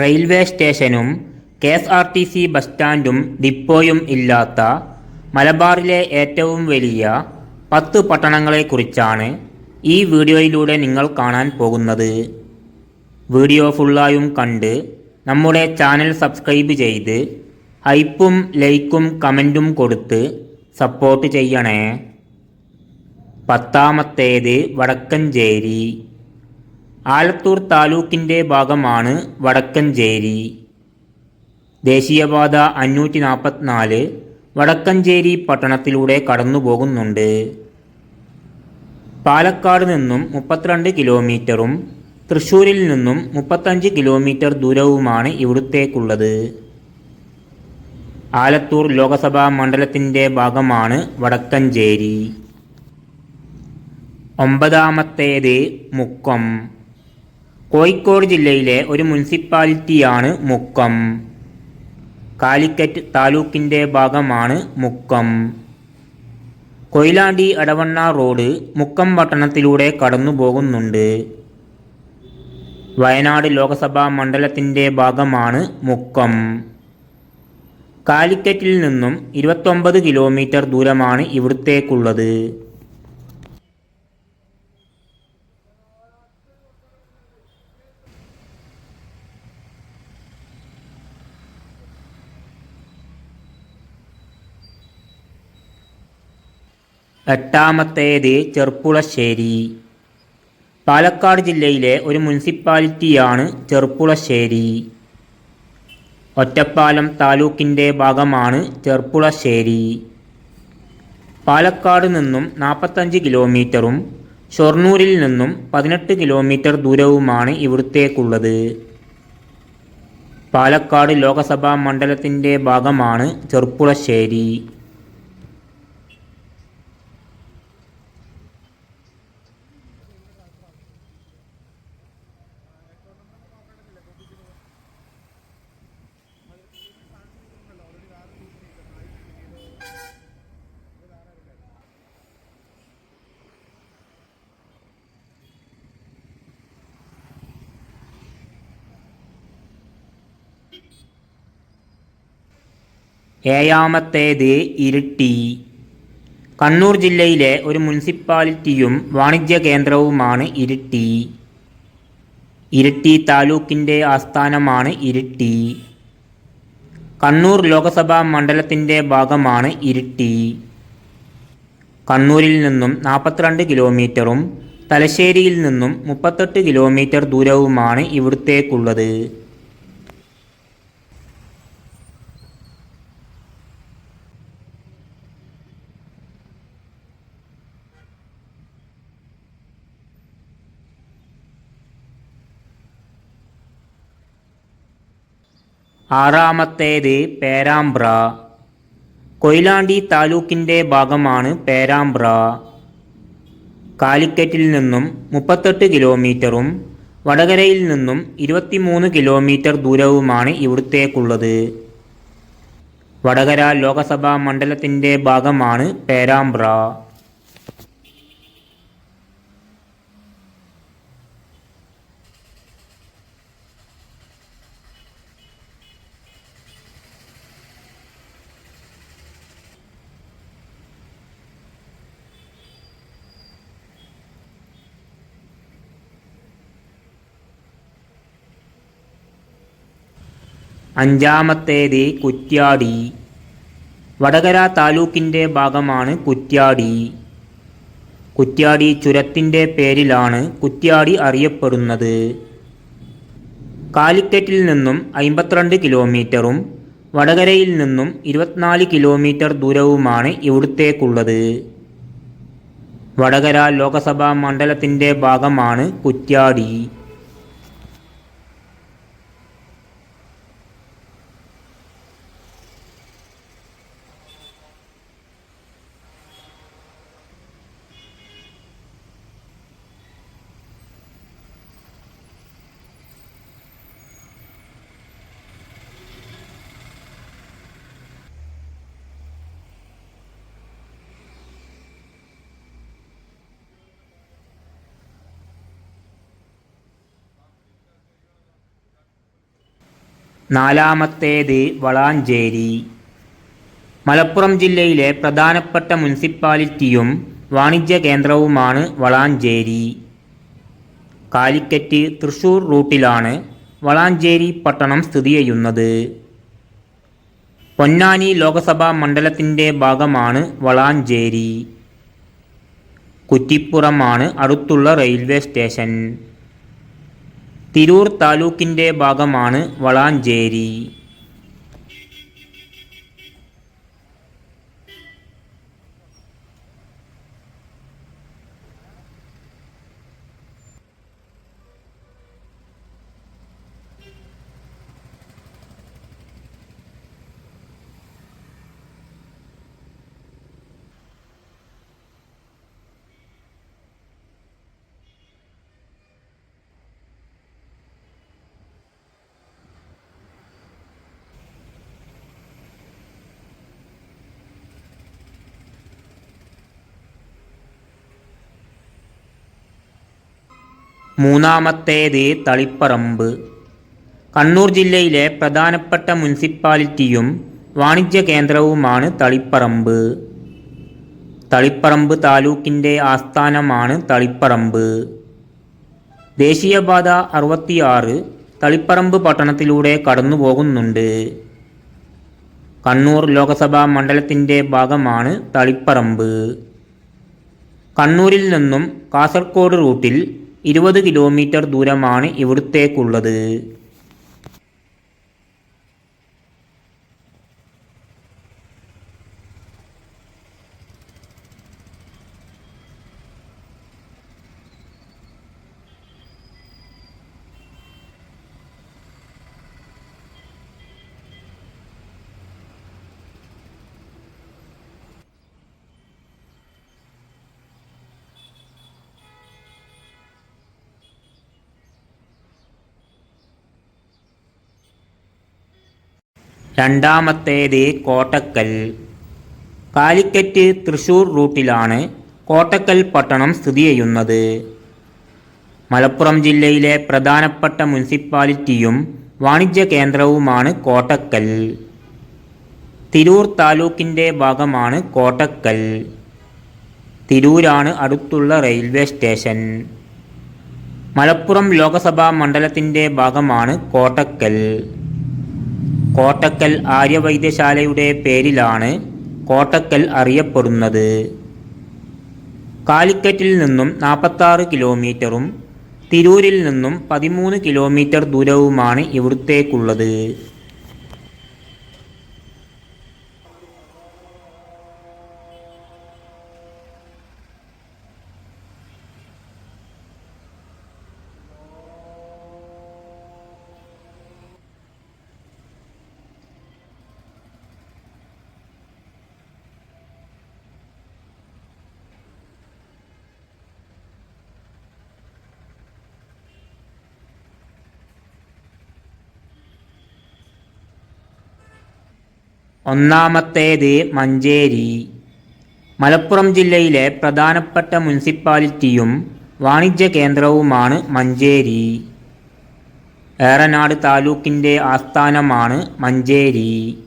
Railway സ്റ്റേഷനും K S R T C bus സ്റ്റാൻഡും ഡിപ്പോയും ഇല്ലാത്ത മലബാറിലെ ഏറ്റവും വലിയ പത്ത് പട്ടണങ്ങളെക്കുറിച്ചാണ് ഈ വീഡിയോയിലൂടെ നിങ്ങൾ കാണാൻ പോകുന്നത്. വീഡിയോ ഫുള്ളായും കണ്ട് നമ്മുടെ ചാനൽ സബ്സ്ക്രൈബ് ചെയ്ത് ഹൈപ്പും ലൈക്കും കമന്റും കൊടുത്ത് സപ്പോർട്ട് ചെയ്യണേ. പത്താമത്തേത് വടക്കഞ്ചേരി. ആലത്തൂർ താലൂക്കിന്റെ ഭാഗമാണ് വടക്കഞ്ചേരി. ദേശീയപാത അഞ്ഞൂറ്റി നാൽപ്പത്തിനാല് വടക്കഞ്ചേരി പട്ടണത്തിലൂടെ കടന്നു പോകുന്നുണ്ട് പാലക്കാട് നിന്നും മുപ്പത്തിരണ്ട് കിലോമീറ്ററും തൃശ്ശൂരിൽ നിന്നും മുപ്പത്തഞ്ച് കിലോമീറ്റർ ദൂരവുമാണ് ഇവിടുത്തേക്കുള്ളത്. ആലത്തൂർ ലോകസഭാ മണ്ഡലത്തിന്റെ ഭാഗമാണ് വടക്കഞ്ചേരി. ഒമ്പതാമത്തേത് മുക്കം. കോഴിക്കോട് ജില്ലയിലെ ഒരു മുനിസിപ്പാലിറ്റിയാണ് മുക്കം. കാലിക്കറ്റ് താലൂക്കിന്റെ ഭാഗമാണ് മുക്കം. കൊയിലാണ്ടി അടവണ്ണ റോഡ് മുക്കം പട്ടണത്തിലൂടെ കടന്നു പോകുന്നുണ്ട് വയനാട് ലോകസഭാ മണ്ഡലത്തിന്റെ ഭാഗമാണ് മുക്കം. കാലിക്കറ്റിൽ നിന്നും ഇരുപത്തൊമ്പത് കിലോമീറ്റർ ദൂരമാണ് ഇവിടത്തേക്കുള്ളത്. എട്ടാമത്തേത് ചെർപ്പുളശ്ശേരി. പാലക്കാട് ജില്ലയിലെ ഒരു മുനിസിപ്പാലിറ്റിയാണ് ചെർപ്പുളശ്ശേരി. ഒറ്റപ്പാലം താലൂക്കിന്റെ ഭാഗമാണ് ചെർപ്പുളശ്ശേരി. പാലക്കാട് നിന്നും നാൽപ്പത്തഞ്ച് കിലോമീറ്ററും ഷൊർണൂരിൽ നിന്നും പതിനെട്ട് കിലോമീറ്റർ ദൂരവുമാണ് ഇവിടുത്തേക്കുള്ളത്. പാലക്കാട് ലോകസഭാ മണ്ഡലത്തിന്റെ ഭാഗമാണ് ചെർപ്പുളശ്ശേരി. ഏഴാമത്തേത് ഇരിട്ടി. കണ്ണൂർ ജില്ലയിലെ ഒരു മുനിസിപ്പാലിറ്റിയും വാണിജ്യ കേന്ദ്രവുമാണ് ഇരിട്ടി. ഇരിട്ടി താലൂക്കിന്റെ ആസ്ഥാനമാണ് ഇരിട്ടി. കണ്ണൂർ ലോകസഭാ മണ്ഡലത്തിന്റെ ഭാഗമാണ് ഇരിട്ടി. കണ്ണൂരിൽ നിന്നും നാൽപ്പത്തിരണ്ട് കിലോമീറ്ററും തലശ്ശേരിയിൽ നിന്നും മുപ്പത്തെട്ട് കിലോമീറ്റർ ദൂരവുമാണ് ഇവിടുത്തേക്കുള്ളത്. ആറാമത്തേത് പേരാമ്പ്ര. കൊയിലാണ്ടി താലൂക്കിന്റെ ഭാഗമാണ് പേരാമ്പ്ര. കാലിക്കറ്റിൽ നിന്നും മുപ്പത്തെട്ട് കിലോമീറ്ററും വടകരയിൽ നിന്നും ഇരുപത്തിമൂന്ന് കിലോമീറ്റർ ദൂരവുമാണ് ഇവിടുത്തേക്കുള്ളത്. വടകര ലോകസഭാ മണ്ഡലത്തിന്റെ ഭാഗമാണ് പേരാമ്പ്ര. അഞ്ചാമത്തേത് കുറ്റ്യാടി. വടകര താലൂക്കിന്റെ ഭാഗമാണ് കുറ്റ്യാടി. കുറ്റ്യാടി ചുരത്തിന്റെ പേരിലാണ് കുറ്റ്യാടി അറിയപ്പെടുന്നത്. കാലിക്കറ്റിൽ നിന്നും അമ്പത്തിരണ്ട് കിലോമീറ്ററും വടകരയിൽ നിന്നും ഇരുപത്തിനാല് കിലോമീറ്റർ ദൂരവുമാണ് ഇവിടുത്തേക്കുള്ളത്. വടകര ലോകസഭാ മണ്ഡലത്തിന്റെ ഭാഗമാണ് കുറ്റ്യാടി. നാലാമത്തേത് വളാഞ്ചേരി. മലപ്പുറം ജില്ലയിലെ പ്രധാനപ്പെട്ട മുനിസിപ്പാലിറ്റിയും വാണിജ്യ കേന്ദ്രവുമാണ് വളാഞ്ചേരി. കാലിക്കറ്റ് തൃശൂർ റൂട്ടിലാണ് വളാഞ്ചേരി പട്ടണം സ്ഥിതി ചെയ്യുന്നത്. പൊന്നാനി ലോകസഭാ മണ്ഡലത്തിന്റെ ഭാഗമാണ് വളാഞ്ചേരി. കുറ്റിപ്പുറമാണ് അടുത്തുള്ള റെയിൽവേ സ്റ്റേഷൻ. തിരൂർ താലൂക്കിന്റെ ഭാഗമാണ് വളാഞ്ചേരി. മൂന്നാമത്തേത് തളിപ്പറമ്പ്. കണ്ണൂർ ജില്ലയിലെ പ്രധാനപ്പെട്ട മുനിസിപ്പാലിറ്റിയും വാണിജ്യ കേന്ദ്രവുമാണ് തളിപ്പറമ്പ്. തളിപ്പറമ്പ് താലൂക്കിന്റെ ആസ്ഥാനമാണ് തളിപ്പറമ്പ്. ദേശീയപാത അറുപത്തിയാറ് തളിപ്പറമ്പ് പട്ടണത്തിലൂടെ കടന്നു പോകുന്നുണ്ട് കണ്ണൂർ ലോകസഭാ മണ്ഡലത്തിന്റെ ഭാഗമാണ് തളിപ്പറമ്പ്. കണ്ണൂരിൽ നിന്നും കാസർഗോഡ് റൂട്ടിൽ ഇരുപത് കിലോമീറ്റർ ദൂരമാണ് ഇവിടുത്തേക്കുള്ളത്. രണ്ടാമത്തേത് കോട്ടക്കൽ. കാലിക്കറ്റ് തൃശൂർ റൂട്ടിലാണ് കോട്ടക്കൽ പട്ടണം സ്ഥിതി ചെയ്യുന്നത്. മലപ്പുറം ജില്ലയിലെ പ്രധാനപ്പെട്ട മുനിസിപ്പാലിറ്റിയും വാണിജ്യ കേന്ദ്രവുമാണ് കോട്ടക്കൽ. തിരൂർ താലൂക്കിന്റെ ഭാഗമാണ് കോട്ടക്കൽ. തിരൂരാണ് അടുത്തുള്ള റെയിൽവേ സ്റ്റേഷൻ. മലപ്പുറം ലോകസഭാ മണ്ഡലത്തിന്റെ ഭാഗമാണ് കോട്ടക്കൽ. കോട്ടക്കൽ ആര്യവൈദ്യശാലയുടെ പേരിലാണ് കോട്ടക്കൽ അറിയപ്പെടുന്നത്. കാലിക്കറ്റിൽ നിന്നും നാൽപ്പത്താറ് കിലോമീറ്ററും തിരൂരിൽ നിന്നും പതിമൂന്ന് കിലോമീറ്റർ ദൂരവുമാണ് ഇവിടുത്തേക്കുള്ളത്. ഒന്നാമത്തേത് മഞ്ചേരി. മലപ്പുറം ജില്ലയിലെ പ്രധാനപ്പെട്ട മുനിസിപ്പാലിറ്റിയും വാണിജ്യ കേന്ദ്രവുമാണ് മഞ്ചേരി. ഏറനാട് താലൂക്കിന്റെ ആസ്ഥാനമാണ് മഞ്ചേരി.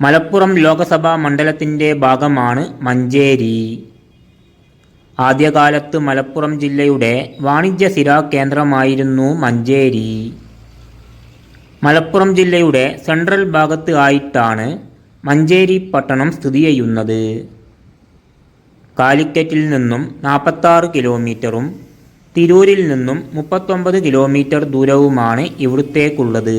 മലപ്പുറം ലോകസഭാ മണ്ഡലത്തിന്റെ ഭാഗമാണ് മഞ്ചേരി. ആദ്യകാലത്ത് മലപ്പുറം ജില്ലയുടെ വാണിജ്യ സിരാ കേന്ദ്രമായിരുന്നു മഞ്ചേരി. മലപ്പുറം ജില്ലയുടെ സെൻട്രൽ ഭാഗത്ത് ആയിട്ടാണ് മഞ്ചേരി പട്ടണം സ്ഥിതി ചെയ്യുന്നത്. കാലിക്കറ്റിൽ നിന്നും നാൽപ്പത്താറ് കിലോമീറ്ററും തിരൂരിൽ നിന്നും മുപ്പത്തൊമ്പത് കിലോമീറ്റർ ദൂരവുമാണ് ഇവിടുത്തേക്കുള്ളത്.